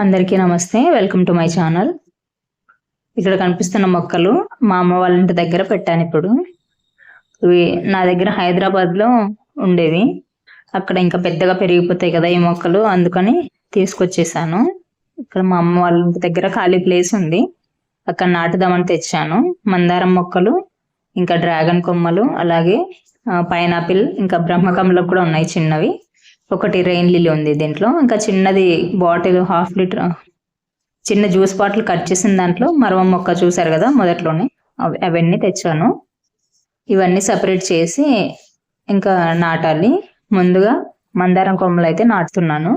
అందరికీ నమస్తే. Welcome to my channel ఇక్కడ కనిపిస్తున్న మొక్కలు మా అమ్మ వాళ్ళ ఇంటి దగ్గర పెట్టాను ఇప్పుడు. ఇవి నా దగ్గర హైదరాబాద్లో ఉండేవి. అక్కడ ఇంకా పెద్దగా పెరిగిపోతాయి కదా ఈ మొక్కలు. అందుకని తీసుకొచ్చేసాను. ఇక్కడ మా అమ్మ వాళ్ళ ఇంటి దగ్గర ఖాళీ ప్లేస్ ఉంది. అక్కడ నాటుదామని తెచ్చాను. మందారం మొక్కలు ఇంకా డ్రాగన్ కొమ్మలు అలాగే పైనాపిల్ ఇంకా బ్రహ్మకమలం కూడా ఉన్నాయి చిన్నవి. ఒకటి రెయిన్ లిల్లీ ఉంది దీంట్లో. ఇంకా చిన్నది బాటిల్ హాఫ్ లీటర్ చిన్న జ్యూస్ బాటిల్ కట్ చేసిన దాంట్లో మరవ మొక్క చూసారు కదా మొదట్లోనే అవి అవన్నీ తెచ్చాను. ఇవన్నీ సపరేట్ చేసి ఇంకా నాటాలి. ముందుగా మందారం కొమ్మలు అయితే నాటుతున్నాను.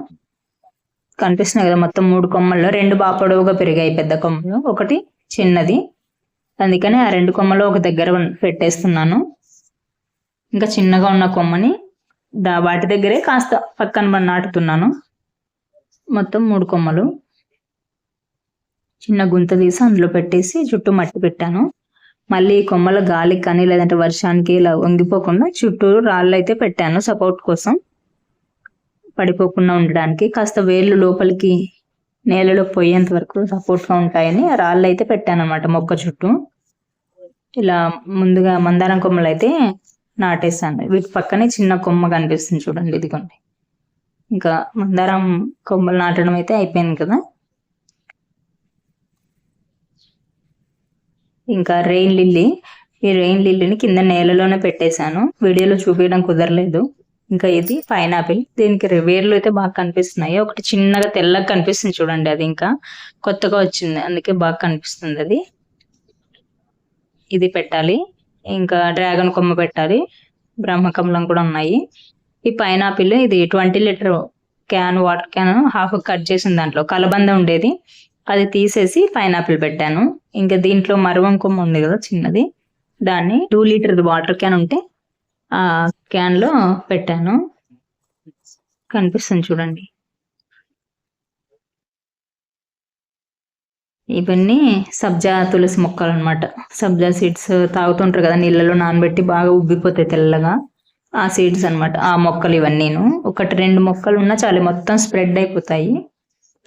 కనిపిస్తున్నాయి కదా మొత్తం మూడు కొమ్మల్లో రెండు బాపడవుగా పొడవుగా పెరిగాయి పెద్ద కొమ్మలు. ఒకటి చిన్నది. అందుకని ఆ రెండు కొమ్మలు ఒక దగ్గర పెట్టేస్తున్నాను. ఇంకా చిన్నగా ఉన్న కొమ్మని దా వాటి దగ్గరే కాస్త పక్కన మన నాటుతున్నాను. మొత్తం మూడు కొమ్మలు. చిన్న గుంత తీసి అందులో పెట్టేసి చుట్టూ మట్టి పెట్టాను. మళ్ళీ ఈ కొమ్మల గాలికి కానీ లేదంటే వర్షానికి ఇలా వంగిపోకుండా చుట్టూ రాళ్ళు అయితే పెట్టాను సపోర్ట్ కోసం. పడిపోకుండా ఉండడానికి కాస్త వేళ్ళు లోపలికి నేలలో పోయేంత వరకు సపోర్ట్గా ఉంటాయని రాళ్ళు అయితే పెట్టాను అనమాట మొక్క చుట్టూ. ఇలా ముందుగా మందారం కొమ్మలు అయితే నాటేసాను వీటి పక్కనే చిన్న కొమ్మ కనిపిస్తుంది చూడండి ఇదిగోండి. ఇంకా మందారం కొమ్మలు నాటడం అయితే అయిపోయింది కదా. ఇంకా రెయిన్ లిల్లీ ఈ రెయిన్ లిల్లీని కింద నేలలోనే పెట్టేశాను. వీడియోలో చూపించడం కుదరలేదు. ఇంకా ఇది పైనాపిల్. దీనికి వేర్లు అయితే బాగా కనిపిస్తున్నాయి. ఒకటి చిన్నగా తెల్లగా కనిపిస్తుంది చూడండి అది ఇంకా. కొత్తగా వచ్చింది అందుకే బాగా కనిపిస్తుంది అది. ఇది పెట్టాలి. ఇంకా డ్రాగన్ కొమ్మ పెట్టాలి. బ్రహ్మకమలం కూడా ఉన్నాయి. ఈ పైనాపిల్ ఇది twenty litre can water can half cut చేసిన దాంట్లో కలబంద ఉండేది. అది తీసేసి పైనాపిల్ పెట్టాను. ఇంకా దీంట్లో మరవం కొమ్మ ఉంది కదా చిన్నది. దాన్ని టూ లీటర్ వాటర్ క్యాన్ ఉంటే ఆ క్యాన్లో పెట్టాను. కనిపిస్తుంది చూడండి. ఇవన్నీ సబ్జా తులసి మొక్కలు అనమాట సబ్జా సీడ్స్ తాగుతుంటారు కదా నీళ్ళలో నానబెట్టి బాగా ఉబ్బిపోతాయి తెల్లగా. ఆ సీడ్స్ అన్నమాట ఆ మొక్కలు ఇవన్నీను. ఒకటి రెండు మొక్కలు ఉన్నా చాలు మొత్తం స్ప్రెడ్ అయిపోతాయి.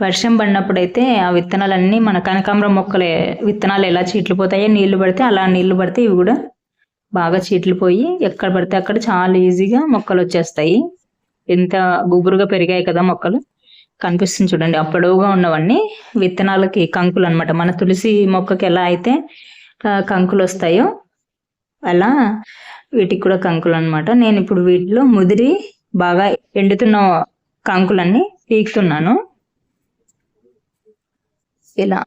వర్షం పడినప్పుడు అయితే ఆ విత్తనాలన్నీ మన కనకాంబరం మొక్కలే విత్తనాలు ఎలా చీట్లు పోతాయో నీళ్ళు పడితే అలా నీళ్ళు పడితే ఇవి కూడా బాగా చీట్లు పోయి ఎక్కడ పడితే అక్కడ చాలా ఈజీగా మొక్కలు వచ్చేస్తాయి. ఎంత గుబురుగా పెరిగాయి కదా మొక్కలు. కనిపిస్తుంది చూడండి. ఆ పొడవుగా ఉన్నవన్నీ విత్తనాలకి కంకులు అన్నమాట మన తులసి మొక్కకి ఎలా అయితే కంకులు వస్తాయో అలా వీటికి కూడా కంకులు అనమాట నేను ఇప్పుడు వీటిలో ముదిరి బాగా ఎండుతున్న కంకులన్నీ పీకుతున్నాను. ఇలా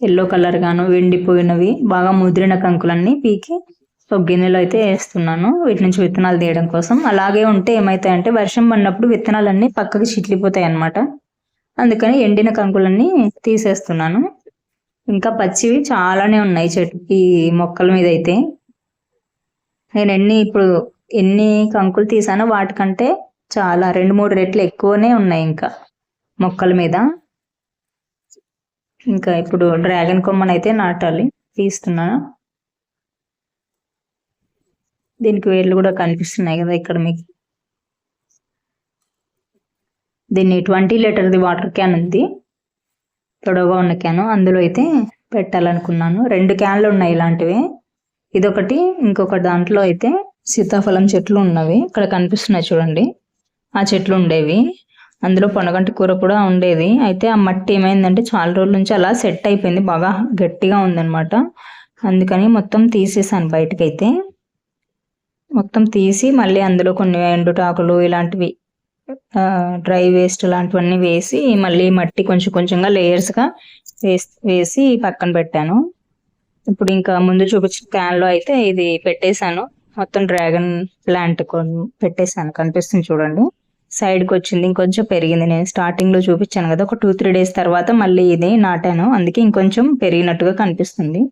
ఎల్లో కలర్ గాను ఎండిపోయినవి బాగా ముదిరిన కంకులన్నీ పీకి సో గిన్నెలో అయితే వేస్తున్నాను. వీటి నుంచి విత్తనాలు తీయడం కోసం. అలాగే ఉంటే ఏమవుతాయంటే వర్షం పడినప్పుడు విత్తనాలన్నీ పక్కకి చిట్లిపోతాయి అన్నమాట. అందుకని ఎండిన కంకులన్నీ తీసేస్తున్నాను. ఇంకా పచ్చివి చాలానే ఉన్నాయి చెట్టు ఈ మొక్కల మీద అయితే. నేను ఎన్ని ఇప్పుడు ఎన్ని కంకులు తీసానో వాటికంటే చాలా రెండు మూడు రెట్లు ఎక్కువనే ఉన్నాయి ఇంకా మొక్కల మీద. ఇంకా ఇప్పుడు డ్రాగన్ కొమ్మనైతే అయితే నాటాలి తీస్తున్నాను. దీనికి వేర్లు కూడా కనిపిస్తున్నాయి కదా ఇక్కడ మీకు. దీన్ని ట్వంటీ లీటర్ది వాటర్ క్యాన్ ఉంది. పొడవుగా ఉన్న క్యాన్. అందులో అయితే పెట్టాలనుకున్నాను. రెండు క్యాన్లు ఉన్నాయి ఇలాంటివి. ఇదొకటి ఇంకొక దాంట్లో అయితే సీతాఫలం చెట్లు ఉన్నవి. ఇక్కడ కనిపిస్తున్నాయి చూడండి. ఆ చెట్లు ఉండేవి. అందులో పొనగంటి కూర కూడా ఉండేది. అయితే ఆ మట్టి ఏమైందంటే చాలా రోజుల నుంచి అలా సెట్ అయిపోయింది. బాగా గట్టిగా ఉందన్నమాట. అందుకని మొత్తం తీసేసాను బయటకైతే. మొత్తం తీసి మళ్ళీ అందులో కొన్ని ఎండుటాకులు ఇలాంటివి డ్రై వేస్ట్ లాంటివన్నీ వేసి మళ్ళీ మట్టి కొంచెం కొంచెంగా లేయర్స్గా వేసి వేసి పక్కన పెట్టాను. ఇప్పుడు ఇంకా ముందు చూపించిన క్యాన్లో లో అయితే ఇది పెట్టేశాను. మొత్తం డ్రాగన్ ప్లాంట్ పెట్టేశాను. కనిపిస్తుంది చూడండి. సైడ్కి వచ్చింది. ఇంకొంచెం పెరిగింది. నేను స్టార్టింగ్లో చూపించాను కదా ఒక టూ త్రీ డేస్ తర్వాత మళ్ళీ ఇది నాటాను. అందుకే ఇంకొంచెం పెరిగినట్టుగా కనిపిస్తుంది.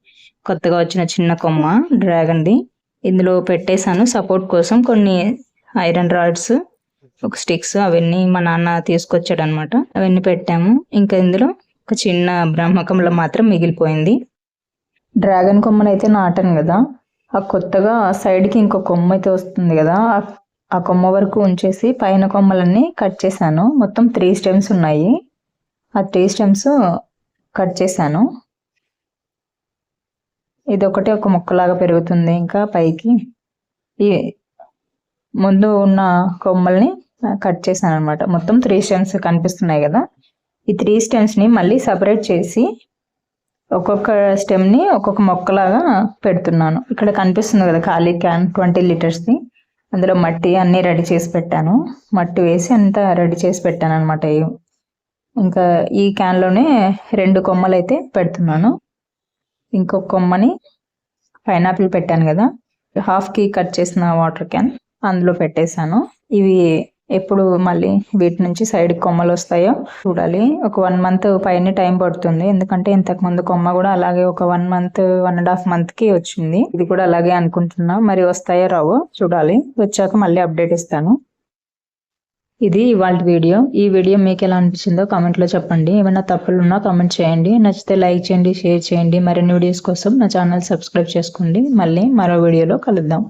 కొత్తగా వచ్చిన చిన్న కొమ్మ డ్రాగన్ది. ఇందులో పెట్టేశాను సపోర్ట్ కోసం కొన్ని ఐరన్ రాడ్స్ ఒక స్టిక్స్ అవన్నీ మా నాన్న తీసుకొచ్చాడు అనమాట అవన్నీ పెట్టాము. ఇంకా ఇందులో ఒక చిన్న బ్రహ్మకంలో మాత్రం మిగిలిపోయింది. డ్రాగన్ కొమ్మను అయితే నాటాను కదా. ఆ కొత్తగా సైడ్కి ఇంకో కొమ్మ అయితే వస్తుంది కదా. ఆ- కొమ్మ వరకు ఉంచేసి పైన కొమ్మలన్నీ కట్ చేశాను. మొత్తం త్రీ స్టెమ్స్ ఉన్నాయి. ఆ త్రీ స్టెమ్స్ కట్ చేశాను. ఇది ఒకటి ఒక మొక్కలాగా పెరుగుతుంది ఇంకా పైకి. ఈ ముందు ఉన్న కొమ్మల్ని కట్ చేశాను అనమాట మొత్తం త్రీ స్టెమ్స్ కనిపిస్తున్నాయి కదా. ఈ త్రీ స్టెమ్స్ని మళ్ళీ సపరేట్ చేసి ఒక్కొక్క స్టెమ్ని ఒక్కొక్క మొక్కలాగా పెడుతున్నాను. ఇక్కడ కనిపిస్తుంది కదా ఖాళీ క్యాన్ ట్వంటీ లీటర్స్ది అందులో మట్టి అన్నీ రెడీ చేసి పెట్టాను. మట్టి వేసి అంతా రెడీ చేసి పెట్టాను అనమాట ఇంకా ఈ క్యాన్లోనే రెండు కొమ్మలు అయితే పెడుతున్నాను. ఇంకొక కొమ్మని పైనాపిల్ పెట్టాను కదా. హాఫ్కి కట్ చేసిన వాటర్ క్యాన్ అందులో పెట్టేశాను. ఇవి ఎప్పుడు మళ్ళీ వీటి నుంచి సైడ్ కొమ్మలు వస్తాయో చూడాలి. ఒక వన్ మంత్ పైన టైం పడుతుంది. ఎందుకంటే ఇంతకు ముందు కొమ్మ కూడా అలాగే ఒక one month one and half మంత్కి వచ్చింది. ఇది కూడా అలాగే అనుకుంటున్నా. మరి వస్తాయో రావో చూడాలి. వచ్చాక మళ్ళీ అప్డేట్ ఇస్తాను. ఇది ఇవాళ వీడియో. ఈ వీడియో మీకు ఎలా అనిపించిందో కామెంట్లో చెప్పండి. ఏమైనా తప్పులు ఉన్నా కామెంట్ చేయండి. నచ్చితే లైక్ చేయండి షేర్ చేయండి. మరిన్ని వీడియోస్ కోసం నా ఛానల్ సబ్స్క్రైబ్ చేసుకోండి. మళ్ళీ మరో వీడియోలో కలుద్దాం.